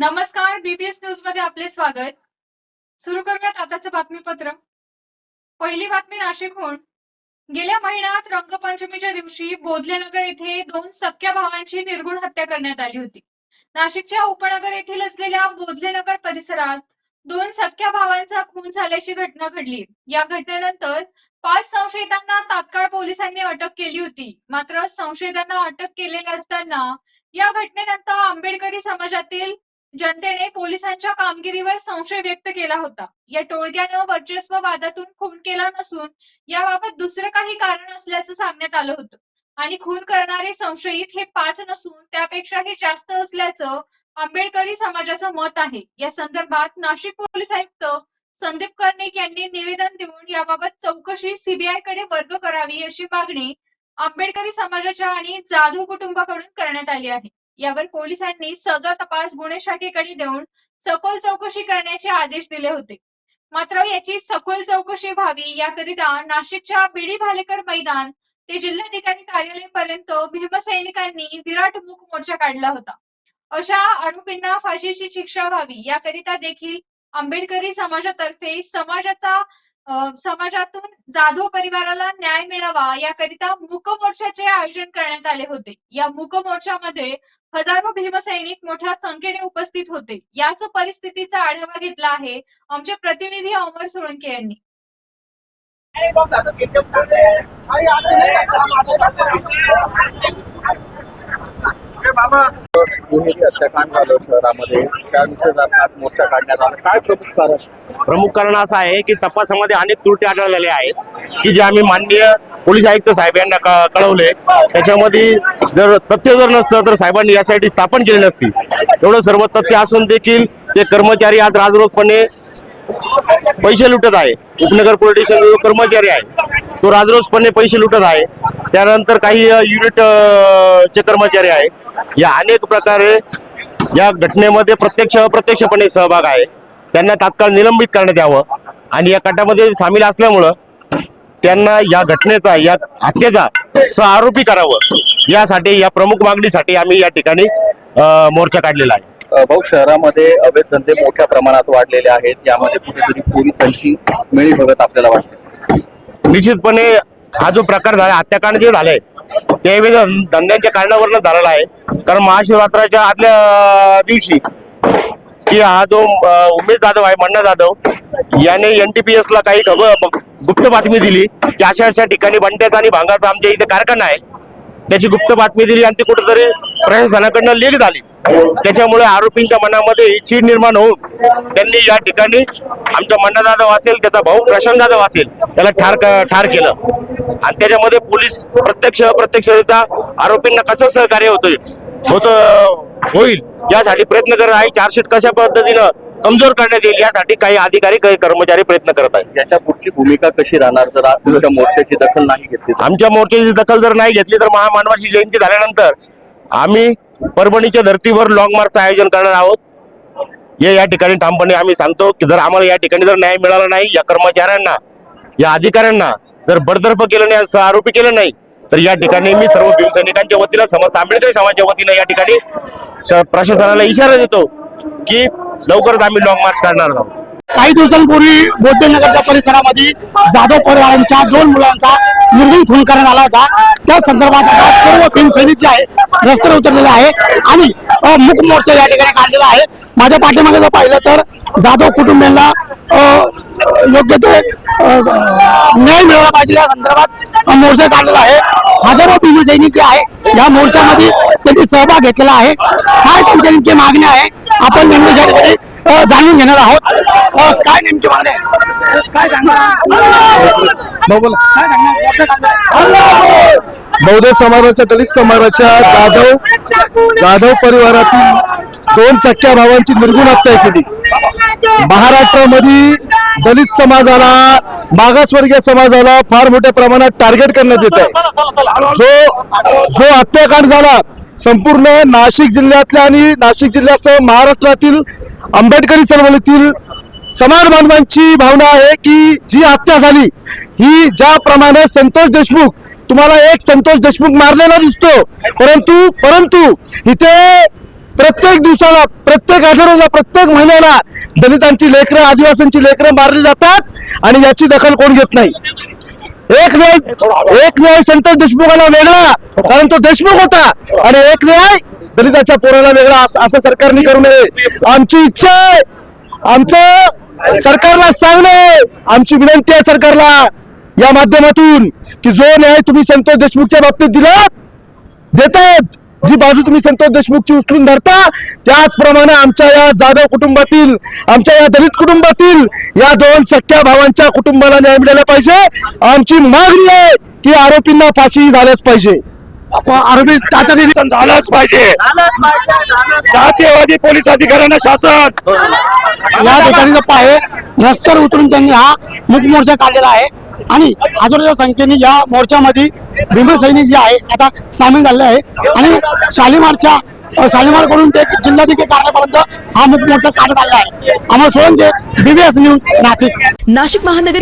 नमस्कार बीबीएस न्यूजमध्ये आपले स्वागत. सुरू करूयात आताचं बातमीपत्र. पहिली बातमी नाशिकहून. गेल्या महिन्यात रंगपंचमीच्या दिवशी बोधलेनगर येथे दोन सख्या भावांची निर्गुण हत्या करण्यात आली होती. नाशिकच्या उपनगर येथील असलेल्या बोधलेनगर परिसरात दोन सख्या भावांचा खून झाल्याची घटना घडली. या घटनेनंतर पाच संशयितांना तात्काळ पोलिसांनी अटक केली होती. मात्र संशयितांना अटक केलेल्या असताना या घटनेनंतर आंबेडकरी समाजातील जनतेने पोलिसांच्या कामगिरीवर संशय व्यक्त केला होता. या टोळक्यानं वर्चस्व वादातून खून केला नसून याबाबत दुसरं काही कारण असल्याचं सांगण्यात आलं होतं. आणि खून करणारे संशयित हे पाच नसून त्यापेक्षा हे जास्त असल्याचं आंबेडकरी समाजाचं मत आहे. या संदर्भात नाशिक पोलीस आयुक्त संदीप कर्णिक यांनी निवेदन देऊन याबाबत चौकशी सीबीआयकडे वर्ग करावी अशी मागणी आंबेडकरी समाजाच्या आणि जाधव कुटुंबाकडून करण्यात आली आहे. यावर पोलिसांनी सदर तपास गुन्हे शाखेकडे देऊन सखोल चौकशी करण्याचे आदेश दिले होते. मात्र याची सखोल चौकशी व्हावी याकरिता नाशिकच्या बीडी भालेकर मैदान ते जिल्हाधिकारी कार्यालयापर्यंत भीमसैनिकांनी विराट मूक मोर्चा काढला होता. अशा आरोपींना फाशीची शिक्षा व्हावी याकरिता देखील आंबेडकरी समाजातर्फे समाजाचा समाजातून जाधव परिवाराला न्याय मिळावा याकरिता मूक मोर्चाचे आयोजन करण्यात आले होते. या मूक मोर्चामध्ये हजारो भीमसैनिक मोठ्या संख्येने उपस्थित होते. याच परिस्थितीचा आढावा घेतला आहे आमचे प्रतिनिधी अमर सोळंके यांनी. हत्याकांड झालं शहरामध्ये आज मोर्चा काढण्यात आला काय प्रमुख कारण प्रमुख कारण असं आहे की तपासामध्ये अनेक त्रुटी आढळलेल्या आहेत की जे आम्ही माननीय पोलीस आयुक्त साहेब यांना कळवले. त्याच्यामध्ये जर तथ्य जर नसतं तर साहेबांनी यासाठी स्थापन केली नसती एवढं सर्व तथ्य असून देखील ते कर्मचारी आज राजरोखपणे पैसे लुटत आहे. उपनगर पोलीस स्टेशन कर्मचारी आहे तो राजरोसपणे पैसे लुटत आहे. त्यानंतर काही युनिट चे कर्मचारी आहे. या अनेक प्रकारे या घटनेमध्ये प्रत्यक्ष अप्रत्यक्षपणे सहभाग आहे. त्यांना तात्काळ निलंबित करण्यात यावं आणि या गटामध्ये सामील असल्यामुळं त्यांना या घटनेचा या हत्येचा सहआरोपी करावं. यासाठी या प्रमुख मागणीसाठी आम्ही या ठिकाणी मोर्चा काढलेला आहे. भाऊ शहरामध्ये अवैध धंदे मोठ्या प्रमाणात वाढलेले आहेत. यामध्ये कुठेतरी पोलिसांची मिळी भगत आपल्याला वाटते. निश्चितपणे हा जो प्रकार झाला हत्याकांड जे झालंय ते विविध धंद्यांच्या कारणावरनं झालेला आहे. कारण महाशिवरात्राच्या आदल्या दिवशी की हा जो उमेश जाधव आहे मन्ना जाधव याने एनटीपीएस ला काही खबर गुप्त बातमी दिली की अशा अशा ठिकाणी बंट्याचा आणि भांगाचा आमच्या इथे कारखाना आहे. त्याची गुप्त बातमी दिली आणि ती कुठेतरी प्रशासनाकडनं लीक झाली. त्याच्यामुळे आरोपींच्या मनामध्ये ही चीड निर्माण होऊन त्यांनी या ठिकाणी आमचा मन्ना जाधव असेल त्याचा भाऊ प्रशांत जाधव असेल त्याला ठार ठार केलं. आणि त्याच्यामध्ये पोलीस प्रत्यक्ष अप्रत्यक्षरित्या आरोपींना कसं सहकार्य होतोय? होत होईल. यासाठी प्रयत्न करत आहे. चार्जशीट कशा पद्धतीनं कमजोर करण्यात येईल यासाठी काही अधिकारी काही कर्मचारी प्रयत्न करत आहेत. याच्या पुढची भूमिका कशी राहणार? जर आज तुमच्या मोर्चाची दखल नाही घेतली तर? आमच्या मोर्चाची दखल जर नाही घेतली तर महामानवाची जयंती झाल्यानंतर आम्ही परभणीच्या धर्तीवर लॉंग मार्चचं आयोजन करणार आहोत. हे या ठिकाणी ठामपणे आम्ही सांगतो की जर आम्हाला या ठिकाणी जर न्याय मिळाला नाही या कर्मचाऱ्यांना या अधिकाऱ्यांना जर बडतर्फ केलं नाही आरोपी केलं नाही तर या ठिकाणी मी सर्व भीमसैनिकांच्या वतीनं समस्त आंबेडकरी समाजाच्या वतीनं या ठिकाणी प्रशासनाला इशारा देतो की लवकरच आम्ही लॉंग मार्च करणार आहोत. काही दिवसांपूर्वी बौद्धनगरच्या परिसरामध्ये जाधव परिवारांच्या दोन मुलांचा निर्गुण खून करण्यात आला होता. त्या संदर्भात आता सर्व भीमसैनिक जे आहे रस्त्यावर उतरलेले आहे आणि अ, मूक मोर्चा या ठिकाणी काढलेला आहे. माझ्या पाठीमागे जर पाहिलं तर जाधव कुटुंबियांना योग्य ते न्याय मिळाला पाहिजे या संदर्भात मोर्चा काढलेला आहे. हजारो भीमसैनिक जे आहे या मोर्चामध्ये त्यांनी सहभाग घेतलेला आहे. काय त्यांच्या नेमकी मागणी आहे आपण अ, जाणून घेणार आहोत. काय नेमकी मागणी आहे? काय सांगणार बौद्ध समाजाच्या दलित समाजाच्या जाधव जाधव परिवारातील दोन सख्या भावांची निर्गुण हत्या केली. महाराष्ट्रामध्ये दलित समाजाला मागासवर्गीय समाजाला फार मोठ्या प्रमाणात टार्गेट करण्यात येत आहे. जो जो हत्याकांड झाला संपूर्ण नाशिक जिल्ह्यातल्या आणि नाशिक जिल्ह्यासह महाराष्ट्रातील आंबेडकरी चळवळीतील समाज बांधवांची भावना आहे की जी हत्या झाली ही ज्याप्रमाणे संतोष देशमुख तुम्हाला एक संतोष देशमुख मारलेला दिसतो. परंतु परंतु इथे प्रत्येक दिवसाला प्रत्येक आठवड्याला प्रत्येक महिन्याला दलितांची लेकरं आदिवासींची लेकरं मारली जातात आणि याची दखल कोण घेत नाही. एक न्याय एक न्याय संतोष देशमुखाला वेगळा कारण तो देशमुख होता. आणि एक न्याय दलिताच्या पोराला वेगळा असं सरकारने करू नये. आमची इच्छा आहे. आमचं सरकारला सांगणे आमची विनंती आहे सरकारला. या माध्यमातून की जो न्याय तुम्ही संतोष देशमुखच्या बाबतीत दिला देतायत जी बाजू तुम्ही संतोष देशमुखची उचलून धरता त्याचप्रमाणे आमच्या या जाधव कुटुंबातील आमच्या या दलित कुटुंबातील या दोन सख्या भावांच्या कुटुंबाला न्याय मिळाला पाहिजे. आमची मागणी आहे की आरोपींना फाशी झाल्याच पाहिजे. आरोपी तातडीने झालंच पाहिजे. जातीयवादी पोलीस अधिकाऱ्यांना शासन. या ठिकाणी जो आहे. रस्त्यावर उतरून त्यांनी हा मुख मोर्चा काढलेला आहे. आणि हजारोच्या संख्येने या मोर्चामध्ये भीम सैनिक जे आहे आता सामील झाले आहे. आणि शालिमारच्या शालिमारकडून ते जिल्हाधिकारी कार्यालयापर्यंत हा मुख मोर्चा काढण्यात आला आहे. Amar Solanke BBS news Nashik. Nashik महानगर